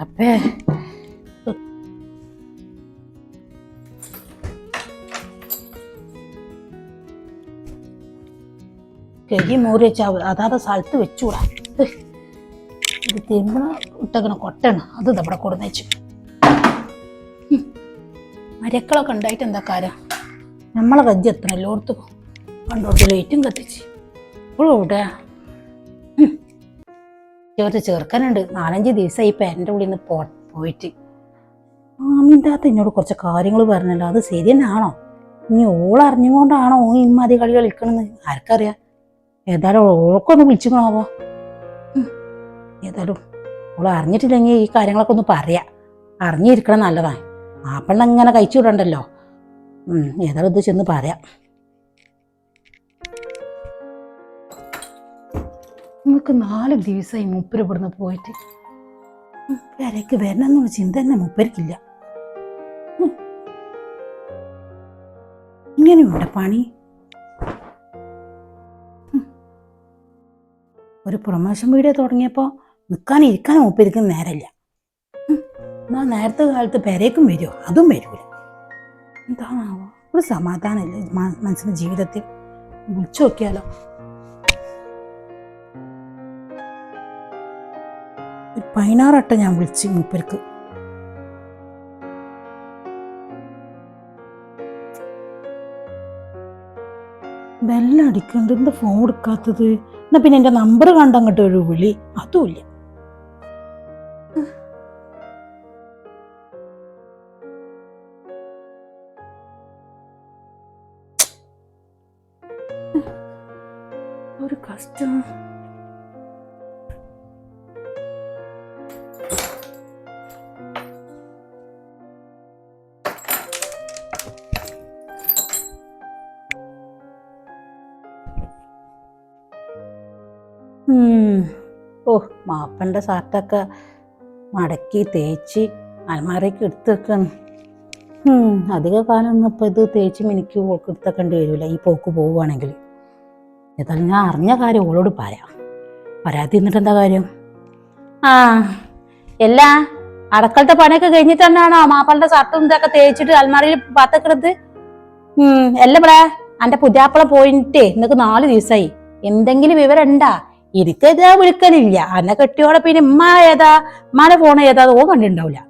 റബ്ബേ കരി മൂറി വെച്ചാ അതാത് സ്ഥലത്ത് വെച്ചുകൂടാ. ഇത് തിരുമ്പണ ഇട്ടക്കണ കൊട്ടയാണ് അത് നമ്മുടെ കൊടുന്ന് വെച്ചു. മരക്കളൊക്കെ ഉണ്ടായിട്ട് എന്താ കാര്യം? നമ്മളെ കജ്ജി എത്തണം എല്ലായിടത്തും കണ്ടോട്ട് ലൈറ്റും കത്തിച്ച്. ഇപ്പോഴും ഇവിടെ ചെറുത്ത് ചേർക്കാനുണ്ട് നാലഞ്ച് ദിവസമായി ഇപ്പം എന്റെ ഉള്ളിൽ നിന്ന് പോ പോയിട്ട്. അമ്മിന്റെ അകത്ത് എന്നോട് കുറച്ച് കാര്യങ്ങൾ പറഞ്ഞല്ലോ. അത് ശരി തന്നെയാണോ ഇനി ഓളറിഞ്ഞുകൊണ്ടാണോ ഓ ഇമ്മാതി കളി കളിക്കണമെന്ന് ആർക്കറിയാം? ഏതായാലും ഓൾക്കൊന്ന് വിളിച്ചിക്കണാവോ ഏതായാലും ഓൾ അറിഞ്ഞിട്ടില്ലെങ്കിൽ ഈ കാര്യങ്ങളൊക്കെ ഒന്ന് പറയാം. അറിഞ്ഞിരിക്കണം നല്ലതാണ് മാപ്പിള്ള ഇങ്ങനെ കഴിച്ചു വിടണ്ടല്ലോ ഏതായാലും ഇത് ചെന്ന് പറയാം. നമുക്ക് നാല് ദിവസമായി മൂപ്പര് ഇവിടുന്ന് പോയിട്ട്. ഉം, പെരയ്ക്ക് വരണം എന്നുള്ള ചിന്ത തന്നെ മൂപ്പരിക്കില്ല ഇങ്ങനെയുണ്ട് പണി? ഒരു പ്രൊമോഷൻ വീഡിയോ തുടങ്ങിയപ്പോൾ നിൽക്കാനും ഇരിക്കാനും മൂപ്പരിക്കും നേരമില്ല. എന്നാ നേരത്തെ കാലത്ത് പെരേക്കും വരുമോ അതും വരൂല. എന്താണാവോ? ഒരു സമാധാനമില്ല മനസ്സിന്റെ ജീവിതത്തിൽ. വിളിച്ചു നോക്കിയാലോ? പതിനാറട്ടം ഞാൻ വിളിച്ച് മൂപ്പർക്ക്. ബെല്ലം അടിക്കണ്ട് എന്താ ഫോൺ എടുക്കാത്തത്? എന്നാ പിന്നെ എന്റെ നമ്പർ കണ്ടങ്ങോട്ട് ഒരു വിളി. അതുമില്ല. ഒരു കഷ്ടം. മാപ്പന്റെ ഷർട്ടൊക്കെ മടക്കി തേച്ച് അലമാരയ്ക്ക് എടുത്ത് വെക്കാണ്. അധിക കാലം ഒന്നും ഇപ്പം ഇത് തേച്ച് മിനിക്ക് ഓൾക്ക് എടുത്തേക്കേണ്ടി വരില്ല. ഈ പോക്ക് പോവുകയാണെങ്കിൽ. ഏതായാലും ഞാൻ അറിഞ്ഞ കാര്യം ഓളോട് പറയാം. പരാതി എന്നിട്ട് എന്താ കാര്യം? ആ എല്ലാ അടക്കളത്തെ പണിയൊക്കെ കഴിഞ്ഞിട്ട് തന്നെയാണോ മാപ്പളുടെ ഷർട്ടും ഇതൊക്കെ തേച്ചിട്ട് അൽമാരയിൽ പാത്തക്കിടത്ത് ഉം എല്ലാം ഇവിടെ എന്റെ പുതിയാപ്പള പോയിട്ടേ ഇന്നക്ക് നാല് ദിവസമായി. എന്തെങ്കിലും വിവരം ഉണ്ടാ എനിക്ക് വിളിക്കലില്ല. അന്നെ കെട്ടിയോടെ പിന്നെ ഉമ്മ ഏതാ? ഉമ്മാനെ ഫോൺ ഏതാ? ഓ കണ്ടിട്ടുണ്ടാവില്ല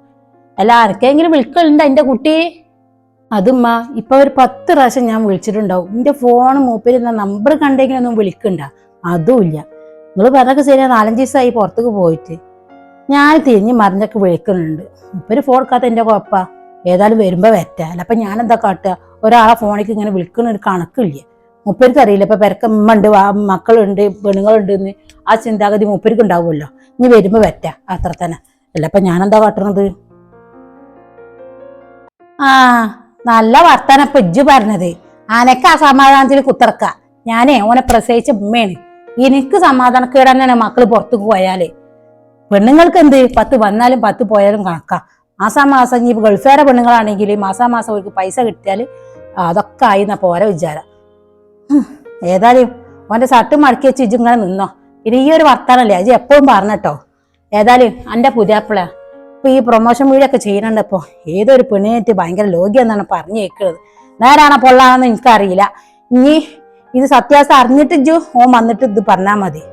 അല്ല ആർക്കെങ്കിലും വിളിക്കലുണ്ട് എന്റെ കുട്ടി? അതുമ്മ ഇപ്പൊ ഒരു പത്ത് പ്രാവശ്യം ഞാൻ വിളിച്ചിട്ടുണ്ടാവും. എന്റെ ഫോൺ മൂപ്പര് നമ്പർ കണ്ടെങ്കിലും ഒന്നും വിളിക്കണ്ട. അതുമില്ല നിങ്ങൾ പറഞ്ഞൊക്കെ ശരിയാ. നാലഞ്ച് ദിവസമായി പുറത്തേക്ക് പോയിട്ട്. ഞാൻ തിരിഞ്ഞ് മറിഞ്ഞൊക്കെ വിളിക്കുന്നുണ്ട് ഇപ്പൊരു ഫോൺ എടുക്കാത്ത എന്റെ കുഴപ്പ. ഏതായാലും വരുമ്പോ വരട്ടെ. അല്ല അപ്പൊ ഞാൻ എന്താ കാട്ടുക ഒരാളെ ഫോണിലേക്ക് ഇങ്ങനെ വിളിക്കുന്ന ഒരു കണക്കില്ല. മുപ്പർക്ക് അറിയില്ല. ഇപ്പൊ പെരക്ക ഉണ്ട് മക്കളുണ്ട് പെണ്ണുങ്ങളുണ്ട് എന്ന് ആ ചിന്താഗതി മൂപ്പർക്ക് ഉണ്ടാവുമല്ലോ. ഇനി വരുമ്പോ പറ്റ അത്ര തന്നെ. അല്ല ഇപ്പൊ ഞാൻ എന്താ കാട്ടണത്? ആ നല്ല വർത്താനം പെജ്ജു പറഞ്ഞത്. അനക്ക് ആ സമാധാനത്തിൽ കുത്തിറക്ക. ഞാനേ ഓനെ പ്രസവിച്ച ഉമ്മയാണ്. എനിക്ക് സമാധാനക്കേട് തന്നെയാണ് മക്കൾ പുറത്തു പോയാൽ. പെണ്ണുങ്ങൾക്ക് എന്ത് പത്ത് വന്നാലും പത്ത് പോയാലും കണക്കാം. മാസാ മാസം ഇനി ഗൾഫേറെ പെണ്ണുങ്ങളാണെങ്കിൽ മാസാ മാസം അവർക്ക് പൈസ കിട്ടിയാൽ അതൊക്കെ ആയി എന്നാ പോരെ വിചാരം. ഏതായാലും ഓന്റെ ഷർട്ട് മടക്കി വെച്ച് ഇജിങ്ങനെ നിന്നോ. പിന്നെ ഈ ഒരു വർത്താനല്ലേ അജി എപ്പോഴും പറഞ്ഞട്ടോ ഏതായാലും എന്റെ പുതിയാപ്പിള ഇപ്പൊ ഈ പ്രൊമോഷൻ വീഡിയോ ഒക്കെ ചെയ്യുന്നുണ്ട് ഇപ്പൊ. ഏതൊരു പെണ്ണിനായിട്ട് ഭയങ്കര ലോകി എന്നാണ് പറഞ്ഞു കേൾക്കുന്നത്. നേരാണോ പൊള്ളാണെന്ന് എനിക്കറിയില്ല. ഇനി ഇത് സത്യാവസ്ഥ അറിഞ്ഞിട്ട് ജു ഓൻ വന്നിട്ട് ഇത് പറഞ്ഞാൽ മതി.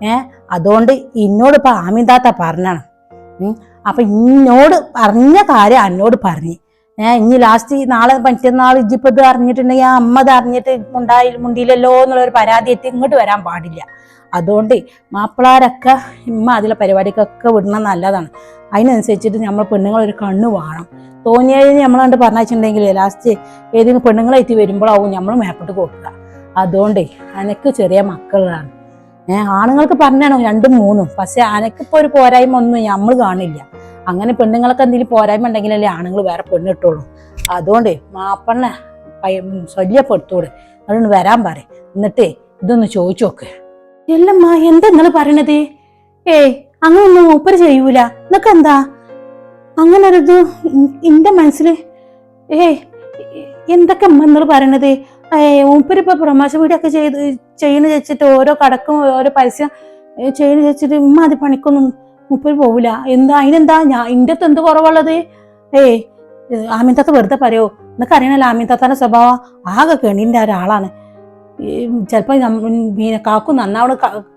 ഏ അതുകൊണ്ട് ഇന്നോട് ഇപ്പൊ ആമിന്താത്ത പറഞ്ഞാണ്. അപ്പൊ ഇന്നോട് പറഞ്ഞ കാര്യം എന്നോട് പറഞ്ഞു. ഏ ഇനി ലാസ്റ്റ് നാളെ മറ്റന്നാൾ ഇജ്ജിപ്പോ ഇത് അറിഞ്ഞിട്ടുണ്ടെങ്കിൽ ആ അമ്മ ഇത് അറിഞ്ഞിട്ട് മുണ്ടായി മുണ്ടിയില്ലല്ലോ എന്നുള്ള ഒരു പരാതി എത്തി ഇങ്ങോട്ട് വരാൻ പാടില്ല. അതുകൊണ്ട് മാപ്പിളാരൊക്കെ ഇമ്മ അതിലെ പരിപാടിക്കൊക്കെ വിടണം നല്ലതാണ്. അതിനനുസരിച്ചിട്ട് നമ്മൾ പെണ്ണുങ്ങൾ ഒരു കണ്ണ് വേണം. തോന്നിയതിന് നമ്മൾ കണ്ട് പറഞ്ഞിട്ടുണ്ടെങ്കിൽ ലാസ്റ്റ് ഏതെങ്കിലും പെണ്ണുങ്ങളായിട്ട് വരുമ്പോഴാവും നമ്മൾ മേപ്പിട്ട് കൊടുക്കുക. അതുകൊണ്ട് അനക്ക് ചെറിയ മക്കളാണ്. ഏഹ് ആണുങ്ങൾക്ക് പറഞ്ഞാണോ രണ്ടും മൂന്നും? പക്ഷെ അനക്കിപ്പോ ഒരു പോരായ്മ ഒന്നും നമ്മൾ കാണില്ല. അങ്ങനെ പെണ്ണുങ്ങൾക്ക് എന്തെങ്കിലും പോരായ്മ ഉണ്ടെങ്കിലല്ലേ ആണുങ്ങൾ വേറെ പെണ്ണിട്ടുള്ളൂ അതുകൊണ്ട് മാപ്പണ്ണ ശല്യപ്പെടുത്തൂടെ. അതുകൊണ്ട് വരാൻ പറ. എന്നിട്ടേ ഇതൊന്ന് ചോദിച്ചു നോക്ക്. എല്ലമ്മ എന്താ നിങ്ങൾ പറയണത്? ഏയ് അങ്ങനൊന്നും മൂപ്പര് ചെയ്യൂല. എന്നൊക്കെ എന്താ? അങ്ങനെ ഒരു ഇത് എന്റെ മനസ്സിൽ ഏയ് എന്തൊക്കെ അമ്മ നിങ്ങൾ പറയണത്? ഏയ് പ്രമോഷൻ വീടൊക്കെ ചെയ്ത് ചെയ്യണ വെച്ചിട്ട് ഓരോ കടക്കും ഓരോ പരസ്യം ചെയ്യണ വെച്ചിട്ട് ഉമ്മ അത് പണിക്കൊന്നും മുപ്പര് പോവില്ല. എന്താ അതിനെന്താ? ഞാൻ ഇന്റെ അടുത്ത് എന്ത് കുറവുള്ളത്? ഏയ് ആമിൻതാത്ത വെറുതെ പറയോ? എന്നൊക്കെ അറിയണല്ലോ ആമിൻതാത്താന്റെ സ്വഭാവം ആകെ കെണിന്റെ ഒരാളാണ്. ചിലപ്പോൾ മീനെ കാക്കും നന്നാവണ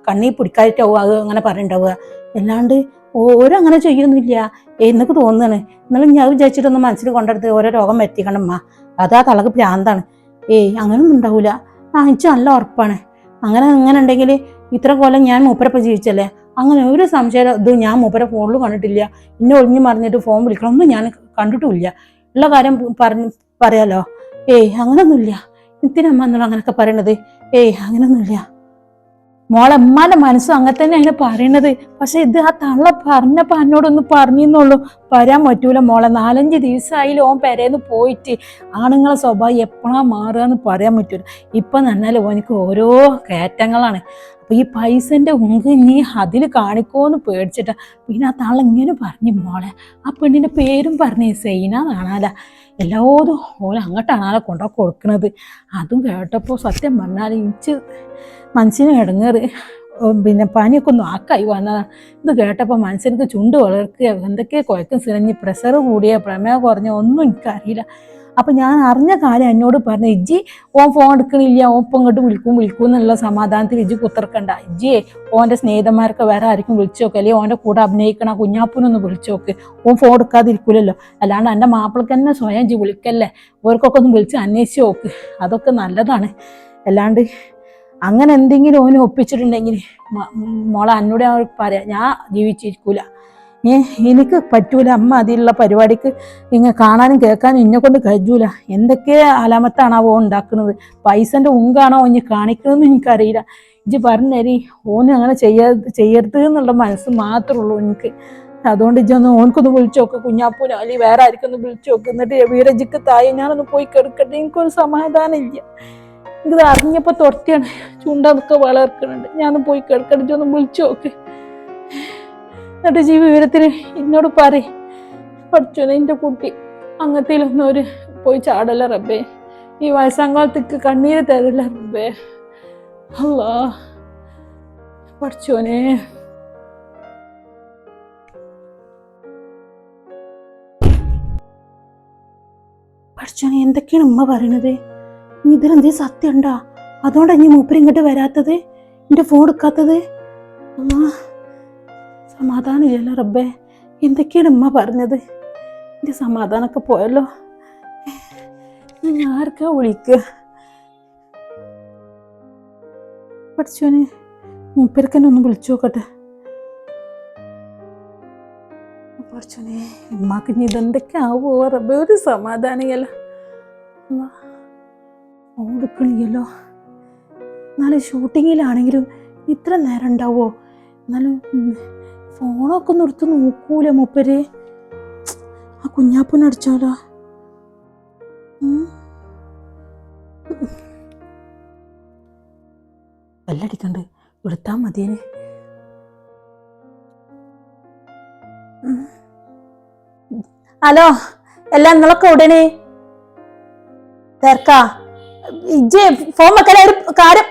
കണ്ണി പിടിക്കായിട്ടാവും അത് അങ്ങനെ പറയണ്ടാവുക അല്ലാണ്ട് ഓരോ അങ്ങനെ ചെയ്യൊന്നുമില്ല എന്നൊക്കെ തോന്നുകയാണ് എന്നാലും ഞാൻ വിചാരിച്ചിട്ടൊന്നും മനസ്സിൽ കൊണ്ടെടുത്ത് ഓരോ രോഗം വരുത്തിക്കണമ്മ അതാ തളക്ക് ഭ്രാന്താണ് ഏയ് അങ്ങനൊന്നും ഉണ്ടാവില്ല ആ എനിക്ക് നല്ല ഉറപ്പാണ്. അങ്ങനെ അങ്ങനെ ഉണ്ടെങ്കിൽ ഇത്ര കൊല്ലം ഞാൻ മൂപ്പരപ്പം ജീവിച്ചല്ലേ? അങ്ങനെ ഒരു സംശയം ഇത് ഞാൻ മൂപ്പരെ ഫോണിൽ കണ്ടിട്ടില്ല. ഇന്നെ ഒളിഞ്ഞു മറിഞ്ഞിട്ട് ഫോൺ വിളിക്കണമെന്നും ഞാൻ കണ്ടിട്ടുമില്ല. ഉള്ള കാര്യം പറഞ്ഞ് പറയാലോ? ഏയ് അങ്ങനൊന്നുമില്ല. എന്തിനമ്മ എന്നുള്ള അങ്ങനെയൊക്കെ പറയണത്? ഏയ് അങ്ങനൊന്നുമില്ല. മോളെ അമ്മാന്റെ മനസ്സും അങ്ങനെ തന്നെ അതിനെ പറയണത്. പക്ഷെ ഇത് ആ തള്ള പറഞ്ഞപ്പോ എന്നോടൊന്ന് പറഞ്ഞെന്നുള്ളൂ വരാൻ പറ്റൂല മോളെ. നാലഞ്ച് ദിവസമായി ഓൻ പെരേന്ന് പോയിട്ട്. ആണുങ്ങളെ സ്വഭാവം എപ്പോഴാ മാറുക എന്ന് പറയാൻ പറ്റൂല. ഇപ്പൊ നന്നാലും ഓനിക്ക് ഓരോ കയറ്റങ്ങളാണ്. അപ്പൊ ഈ പൈസന്റെ ഉങ്ക് നീ അതിൽ കാണിക്കോന്ന് പേടിച്ചിട്ട്. പിന്നെ ആ തള്ള ഇങ്ങനെ പറഞ്ഞു മോളെ ആ പെണ്ണിന്റെ പേരും പറഞ്ഞേ സൈന കാണാല എല്ലാവരും ഓല അങ്ങോട്ടാണാലോ കൊണ്ടോ കൊടുക്കണത്. അതും കേട്ടപ്പോൾ സത്യം പറഞ്ഞാൽ എനിക്ക് മനസ്സിന് ഇടങ്ങേറ് പിന്നെ പനിയൊക്കെ ഒന്ന് ആക്കായി വന്നതാണ് ഇത് കേട്ടപ്പോൾ മനസ്സിനൊക്കെ ചുണ്ട് വളർക്കുക എന്തൊക്കെ കുഴക്കം സിറഞ്ഞ് പ്രഷർ കൂടിയ പ്രമേഹം കുറഞ്ഞ ഒന്നും എനിക്കറിയില്ല. അപ്പൊ ഞാൻ അറിഞ്ഞ കാര്യം എന്നോട് പറഞ്ഞു ഇജ്ജി ഓൻ ഫോൺ എടുക്കണില്ല ഓൻ ഇപ്പം ഇങ്ങോട്ട് വിളിക്കും വിളിക്കും എന്നുള്ള സമാധാനത്തിൽ ഇജ്ജി കുത്തിർക്കണ്ട. ഇജ്ജിയെ ഓന്റെ സ്നേഹിതന്മാരൊക്കെ വേറെ ആർക്കും വിളിച്ചു നോക്കുക അല്ലെങ്കിൽ ഓന്റെ കൂടെ അഭിനയിക്കണ കുഞ്ഞാപ്പൂനൊന്ന് വിളിച്ചു നോക്ക്. ഓൻ ഫോൺ എടുക്കാതിരിക്കൂലല്ലോ. അല്ലാണ്ട് എന്റെ മാപ്പിളക്ക് തന്നെ സ്വയം ഇജ്ജി വിളിക്കല്ലേ. ഓർക്കൊക്കെ ഒന്ന് വിളിച്ച് അന്വേഷിച്ച് നോക്ക്. അതൊക്കെ നല്ലതാണ്. അല്ലാണ്ട് അങ്ങനെ എന്തെങ്കിലും ഓന് ഒപ്പിച്ചിട്ടുണ്ടെങ്കിൽ മോളെ അന്നോട് പറയാം ഞാൻ ജീവിച്ചിരിക്കൂല. എനിക്ക് പറ്റൂല. അമ്മ അതിലുള്ള പരിപാടിക്ക് ഇങ്ങ കാണാനും കേൾക്കാനും എന്നെ കൊണ്ട് കഴിയൂല. എന്തൊക്കെ അലാമത്താണ് അവ ഉണ്ടാക്കുന്നത് പൈസന്റെ ഉങ്കാണോ ഇനി കാണിക്കണമെന്ന് എനിക്കറിയില്ല. ഇജ്ജ് പറഞ്ഞേരി ഓന് അങ്ങനെ ചെയ്യാ ചെയ്യരുത് എന്നുള്ള മനസ്സ് മാത്രമേ ഉള്ളൂ എനിക്ക്. അതുകൊണ്ട് ഇജ്ജൊന്ന് ഓൻക്കൊന്ന് വിളിച്ചു നോക്ക്. കുഞ്ഞാപ്പൂനോ അല്ലെങ്കിൽ വേറെ ആർക്കൊന്ന് വിളിച്ചു നോക്ക്. എന്നിട്ട് വീരജിക്ക് തായി ഞാനൊന്ന് പോയി കിടക്കട്ടെ. എനിക്കൊരു സമാധാനം ഇല്ല. ഇത് അറിഞ്ഞപ്പോ തുറത്തിയാണ് ചുണ്ടൊക്കെ വളർക്കുന്നുണ്ട് ഞാനൊന്ന് പോയി ഒന്ന് വിളിച്ചു നോക്ക്. എന്നിട്ട് ജീ വിവരത്തിന് എന്നോട് പറ പഠിച്ചോനെ എന്റെ കുട്ടി. അങ്ങനത്തേലൊന്നും ഒരു പോയി ചാടല്ല റബ്ബേ. ഈ വയസ്സാങ്കാലത്തേക്ക് കണ്ണീര് തരില്ല റബ്ബേ. അല്ലാ പഠിച്ചോനെ. പഠിച്ചോനെ എന്തൊക്കെയാണ് ഉമ്മ പറയണത്? ഇനി ഇതിലെന്തേ സത്യം ഉണ്ടാ അതുകൊണ്ടാ ഇനി മൂപ്പര് ഇങ്ങോട്ട് വരാത്തത്? എന്റെ ഫോൺ എടുക്കാത്തത്? അമ്മ സമാധാനം ഇല്ലല്ലോ റബ്ബേ. എന്തൊക്കെയാണ് ഉമ്മ പറഞ്ഞത്? എന്റെ സമാധാനമൊക്കെ പോയല്ലോ. ഞാൻ ആർക്കാ വിളിക്കുക? പഠിച്ചോനെ തന്നെ ഒന്ന് വിളിച്ചു നോക്കട്ടെ. പഠിച്ചോനെ ഉമ്മാക്ക് ഇനി ഇതെന്തൊക്കെ ആവോ റബ്ബേ ഒരു സമാധാനമല്ല ഓടിക്കണിയല്ലോ എന്നാലും ഷൂട്ടിങ്ങിലാണെങ്കിലും ഇത്ര നേരം ഉണ്ടാവോ? എന്നാലും ഫോണൊക്കെ ഒന്ന് എടുത്ത് നോക്കൂല മൂപ്പര്? ആ കുഞ്ഞാപ്പനടിച്ചാലോ ഉം. ബെല്ലടിക്കണ്ട്. എടുത്താ മതിയേനെ. ഹലോ എല്ലാം നിങ്ങളൊക്കെ ഉടനെ തിരക്കാ ഇജ്ജ് ഫോൺ വെക്കല ഒരു കാര്യം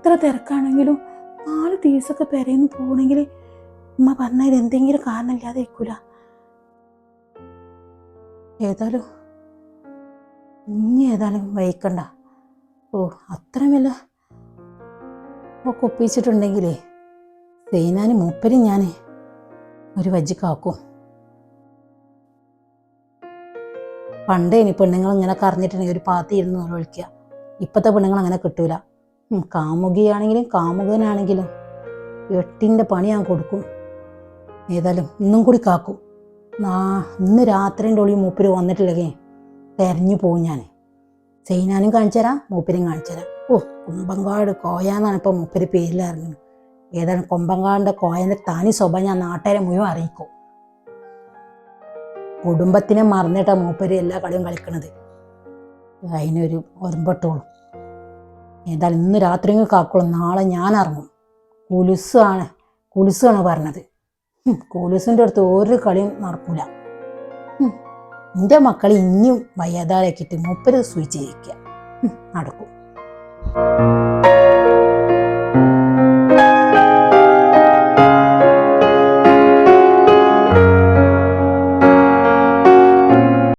എത്ര തിരക്കാണെങ്കിലും നാല് ദിവസമൊക്കെ പെരയിന്ന് പോകണമെങ്കിൽ ഉമ്മ പറഞ്ഞതിൽ എന്തെങ്കിലും കാരണമില്ലാതെ ഇരിക്കൂല ഏതായാലും ഇനി ഏതായാലും വൈക്കണ്ട. ഓ അത്രമല്ല ഒക്കെ ഒപ്പിച്ചിട്ടുണ്ടെങ്കിലേ. സൈനാന് മൂപ്പരും ഞാൻ ഒരു വജ്ജിക്കാക്കും പണ്ടേ ഇനി പെണ്ണുങ്ങൾ ഇങ്ങനെ കറിഞ്ഞിട്ടുണ്ടെങ്കിൽ ഒരു പാത്തി ഇരുന്ന് വിളിക്കുക ഇപ്പോഴത്തെ പെണ്ണുങ്ങൾ അങ്ങനെ കിട്ടൂല. കാമുകിയാണെങ്കിലും കാമുകനാണെങ്കിലും എട്ടിന്റെ പണി ഞാൻ കൊടുക്കും. ഏതായാലും ഇന്നും കൂടി കാക്കും. നാ ഇന്ന് രാത്രിന്റെ ഉള്ളിൽ മൂപ്പര് വന്നിട്ടില്ലെങ്കിൽ തെരഞ്ഞു പോകും ഞാൻ സൈനാനും കാണിച്ചു തരാം മൂപ്പരും കാണിച്ചു തരാം. ഓ കുമ്പങ്കാട് കോയാന്നാണ് ഇപ്പോൾ മൂപ്പര് പേരിലായിരുന്നു ഏതാണ് കൊമ്പങ്കാടിന്റെ കോയന്റെ തനി സ്വഭാവം ഞാൻ നാട്ടുകാരെ മുഴുവൻ അറിയിക്കും. കുടുംബത്തിനെ മറന്നിട്ടാണ് മൂപ്പര് എല്ലാ കളിയും കളിക്കണത്. അതിനൊരു ഒരമ്പട്ടോളും ഏതായാലും ഇന്ന് രാത്രി കാക്കുളം നാളെ ഞാൻ ഇറങ്ങും. കുലുസാണ് കുലുസാണ് പറഞ്ഞത്. കുലുസിന്റെ അടുത്ത് ഒരു കളിയും നടക്കൂല. എന്റെ മക്കളെ ഇനിയും വയ്യാതാലാക്കിയിട്ട് മൂപ്പര് സൂചിച്ചിരിക്കുക നടക്കും.